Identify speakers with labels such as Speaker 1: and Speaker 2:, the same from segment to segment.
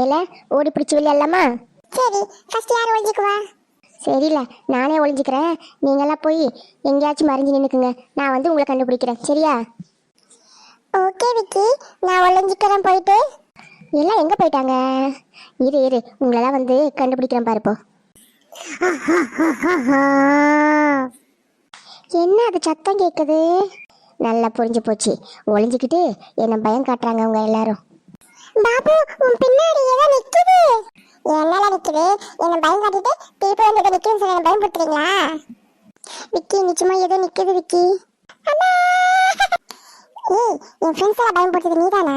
Speaker 1: ஏல ஓடி பிடிச்சி விளையாடலாமா?
Speaker 2: சரி ஃபர்ஸ்ட் யார் ஒழிஞ்சுக்குவா
Speaker 1: சரியில்ல நானே ஒளிஞ்சிக்கிறேன். நீங்கெல்லாம் போய் எங்கேயாச்சும் மறைஞ்சு நின்றுக்குங்க நான் வந்து உங்களை கண்டுபிடிக்கிறேன். சரியா?
Speaker 2: ஓகே விக்கி. நான் ஒளிஞ்சுக்கிறேன் போயிட்டு.
Speaker 1: எல்லாம் எங்கே போயிட்டாங்க? இரு இரு. உங்களெல்லாம் வந்து கண்டுபிடிக்கிறேன் பாருப்போ என்ன அது சத்தம் கேட்குது நல்லா புரிஞ்சு போச்சு. ஒளிஞ்சுக்கிட்டு என்ன பயம் காட்டுறாங்க அவங்க எல்லாரும்.
Speaker 2: பாபு உன் பின்னாடி என்ன பயம் காட்டிட்டு திருப்பி வந்து நிக்குதுன்னு சொல்லி என்ன போட்டுறீங்களா விக்கி நிச்சயமா ஏதோ நிக்குது விக்கி. ஏய் என் ஃப்ரெண்ட்ஸ் எல்லாம் பயம் போட்டது நீதானா?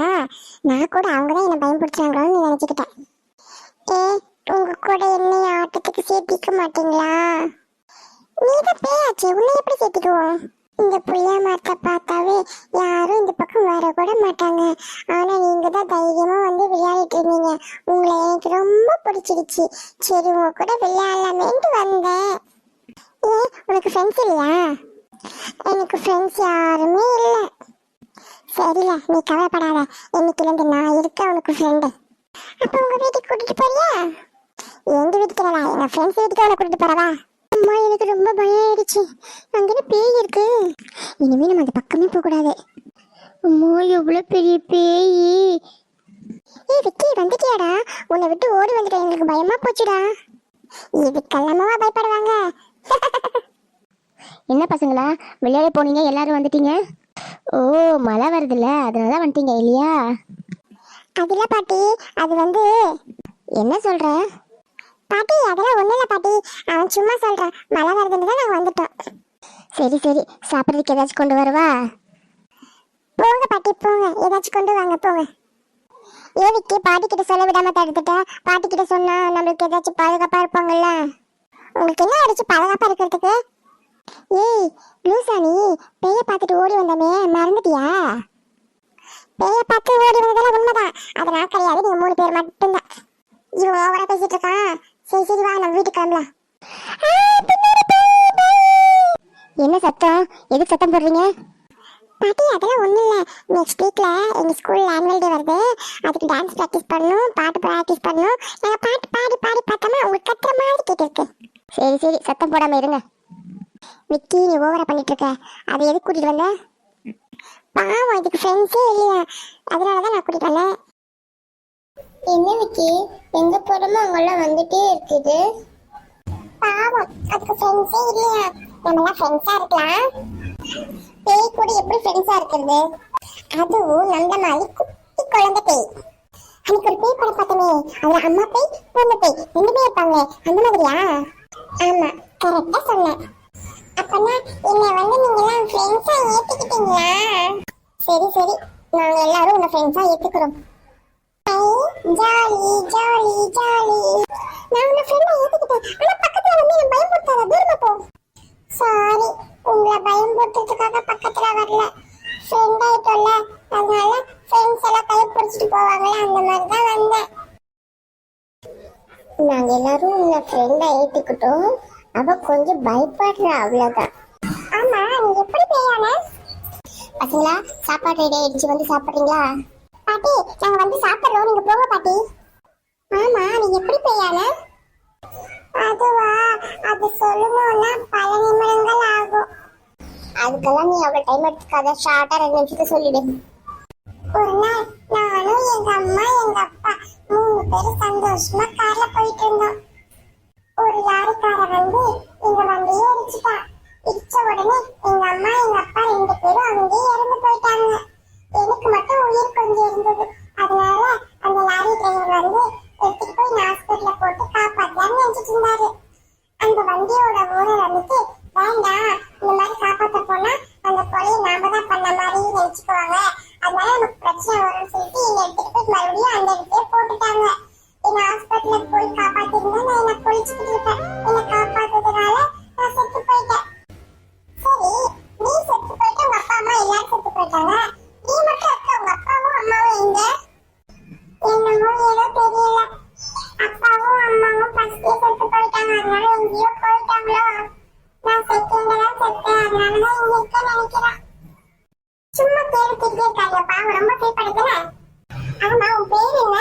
Speaker 2: நான் கூட அவங்க தான் என்ன பயம் பயன்படுத்துறாங்களோன்னு நினைச்சுக்கிட்டேன். ஏ உங்க கூட என்னைய ஆட்டத்துக்கு சேர்த்திக்க மாட்டீங்களா? நீ தான் பேயாச்சு உன்னை எப்படி சேர்த்திக்குவோம்? இந்த புளிய மரத்தை பார்த்தாவே யாரும் இந்த பக்கம் வர கூட மாட்டாங்க. ஆனா நீங்க தான் தைரியமா வந்து விளையாடிட்டு இருந்தீங்க. உங்களை எனக்கு ரொம்ப பிடிச்சிடுச்சு சரி உங்க கூட விளையாடலாமேன்ட்டு வந்தேன். ஏன் உனக்கு ஃப்ரெண்ட்ஸ் இல்லையா? எனக்கு ஃப்ரெண்ட்ஸ் யாருமே இல்லை. சரில நீ கவலைப்படாத. இன்னைக்குலேருந்து நான் இருக்க உனக்கு ஃப்ரெண்டு அப்போ உங்க வீட்டுக்கு கூட்டிட்டு போறியா? எங்க வீட்டுக்கு இல்லடா எங்க ஃப்ரெண்ட்ஸ் வீட்டுக்கு அவனை கூட்டிட்டு போறவா? அம்மா எனக்கு ரொம்ப பயம் ஆயிடுச்சு அங்கே பேய் இருக்கு. இனிமே நம்ம அந்த பக்கமே போக கூடாது
Speaker 1: அம்மா எவ்வளோ பெரிய பேய்.
Speaker 2: ஏய் விக்கி வந்துட்டியாடா? உன்னை விட்டு ஓடி வந்துட்டேன். எங்களுக்கு பயமா போச்சுடா. இதுக்கெல்லாமா பயப்படுவாங்க?
Speaker 1: என்ன பசங்களா? விளையாட போனீங்க? எல்லாரும் வந்துட்டீங்க? ஓ மழை வருதுல்ல. அதனால தான் வந்துட்டீங்க இல்லையா?
Speaker 2: அதில் பாட்டி. அது வந்து
Speaker 1: என்ன சொல்ற?
Speaker 2: பாட்டி அதெல்லாம் ஒண்ணும் இல்ல பாட்டி. அவன் சும்மா சொல்றான். மழை வருதுன்னு தான் நாங்க வந்துட்டோம்.
Speaker 1: சரி சரி. சாப்பிட்றதுக்கு ஏதாச்சும் கொண்டு வரவா?
Speaker 2: போங்க பாட்டி போங்க. ஏதாச்சும் கொண்டு வாங்க போங்க. ஏவிக்கு பாட்டி கிட்ட சொல்ல விடாம தடுத்துட்டேன் பாட்டி கிட்ட சொன்னா நம்மளுக்கு ஏதாச்சும் பாதுகாப்பா இருப்பாங்கல்ல. உங்களுக்கு என்ன ஆயிடுச்சு? பாதுகாப்பா இருக்கிறதுக்கு? ஏய் லூசா நீ பேய பார்த்துட்டு ஓடி வந்தமே. மறந்துட்டியா? பேய பார்த்து ஓடி வந்ததெல்லாம் உண்மைதான். அது நான் கிடையாது. நீங்க மூணு பேர் மட்டும்தான். இவன் ஓவரா பேசிட்டு இருக்கான். சரி சரி வா நம்ம வீட்டுக்கு கிளம்பலாம்.
Speaker 1: என்ன சத்தம்? எதுக்கு சத்தம் போடுறீங்க?
Speaker 2: பாட்டி அதெல்லாம் ஒன்றும் இல்லை. நெக்ஸ்ட் வீக்கில் எங்கள் ஸ்கூலில் ஆனுவல் டே வருது. அதுக்கு டான்ஸ் ப்ராக்டிஸ் பண்ணணும் பாட்டு ப்ராக்டிஸ் பண்ணணும். நாங்கள் பாட்டு பாடி பாடி பார்த்தோமா உங்களுக்கு கத்துற மாதிரி கேட்டிருக்கு.
Speaker 1: சரி சரி சத்தம் போடாம இருங்க.
Speaker 2: விக்கி நீ ஓவரா பண்ணிட்டு இருக்க அதை எதுக்கு கூட்டிட்டு வந்த? பாவம் இதுக்கு ஃப்ரெண்ட்ஸே இல்லையா. அதனால தான் நான் கூட்டிட்டு வந்தேன். என்ன விக்கி? எங்க போறோமோ அங்கெல்லாம் வந்துட்டே இருக்குது. பாவம். அதுக்கு ஃப்ரெண்ட்ஸே இல்லையா? நம்மளாம் ஃப்ரெண்ட்ஸா இருக்கலாம். பேய் கூட எப்படி ஃப்ரெண்ட்ஸா இருக்கிறது? அதுவும் நல்ல மாதிரி குட்டி குழந்தை பேய். அன்னைக்கு ஒரு பேய் படம் பார்த்தோமே. அதுல அம்மா பேய் பொண்ணு பேய். ரெண்டுமே இருப்பாங்க அந்த மாதிரியா? ஆமா கரெக்டா சொன்னேன். அப்பனா என்ன வந்து நீங்களாம் ஃப்ரெண்ட்ஸா ஏத்துக்கிட்டீங்களா? சரி சரி. நாங்க எல்லாரும் உன்னை ஃப்ரெண்ட்ஸா ஏத்துக்கிறோம். Jolly jolly jolly. நான் உன்னை ஃப்ரெண்டா ஏத்துக்கிட்டேன். ஆனா பக்கத்துல வந்து என்ன பயமுறுத்தாத. தூரமா போ. சாரி உங்களை பயமுறுத்துறதுக்காக பக்கத்துல வரல. ஃப்ரெண்ட் ஆயிட்டோம்ல அதனால ஃப்ரெண்ட்ஸ் எல்லாம் கை பிடிச்சிட்டு போவாங்களே அந்த மாதிரி தான் வந்தேன். நாங்க எல்லாரும் உன்னை ஃப்ரெண்டை ஏத்துக்கிட்டோம். அவ கொஞ்சம் பயப்படுறா அவ்வளவுதான். ஆமா நீ எப்படி பேயான பசங்களா சாப்பாடு ரெடி ஆயிடுச்சு. வந்து சாப்பிடுறீங்களா? பாட்டி நாங்க வந்து சாப்பிடுறோம். நீங்க போங்க பாட்டி. ஆமா நீ எப்படி பேயான அதுவா அது சொல்லணும்னா பல நிமிடங்கள் ஆகும். அதுக்கெல்லாம் நீ அவ்வளவு டைம் எடுத்துக்காத. ஷார்ட்டா ரெண்டு நிமிஷத்தை சொல்லிடு. ஒரு நாள் நானும் எங்க அம்மா எங்க அப்பா மூணு பேரும் சந்தோஷமா கார்ல போயிட்டு இருந்தோம். ஒரு லாரிக்கார வந்து எங்க வண்டியை இடிச்சுட்டா இடிச்ச உடனே எங்க அம்மா எங்க அப்பா ரெண்டு பேரும் அங்கேயே இறந்து போயிட்டாங்க எனக்கு மட்டும் உயிர் கொஞ்சம் இருந்தது அதனால அந்த லாரி டிரைவர் வந்து எடுத்துட்டு போய் ஹாஸ்பிட்டல்ல போட்டு காப்பாத்தலாம்னு நினைச்சிட்டு இருந்தாரு அந்த வண்டியோட ஓனர் வந்துட்டு வேண்டாம் இந்த மாதிரி காப்பாத்த போனா அந்த கொலையை நாம தான் பண்ண மாதிரி நினைச்சுக்குவாங்க. அதனால நமக்கு பிரச்சனை வரும்னு சொல்லிட்டு என்னை எடுத்துட்டு போய் மறுபடியும் அந்த இடத்தையே போட்டுட்டாங்க. என்ன ஹாஸ்பிட்டல்ல போய் காப்பாத்திருந்தா நான் என்ன குளிச்சுட்டு இருப்பேன். என்ன காப்பாத்துறதுனால நான் செத்து போயிட்டேன். சரி நீ செத்து போயிட்டு உங்க அப்பா அம்மா எல்லாரும் செத்து போயிட்டாங்க. நீ மட்டும் இருக்க உங்க அப்பாவும் அம்மாவும் எங்க? என்னமோ ஏதோ தெரியல. அப்பாவும் அம்மாவும் ஃபர்ஸ்டே செத்து போயிட்டாங்க அதனால எங்கேயோ போயிட்டாங்களோ நான் செகண்ட்ல தான் செத்தேன் அதனால தான் இங்க இருக்க நினைக்கிறேன். சும்மா கேட்டுக்கிட்டே இருக்காங்க பாவம் ரொம்ப ஃபீல் பண்ணிக்கல ஆமா உன் பேர் என்ன?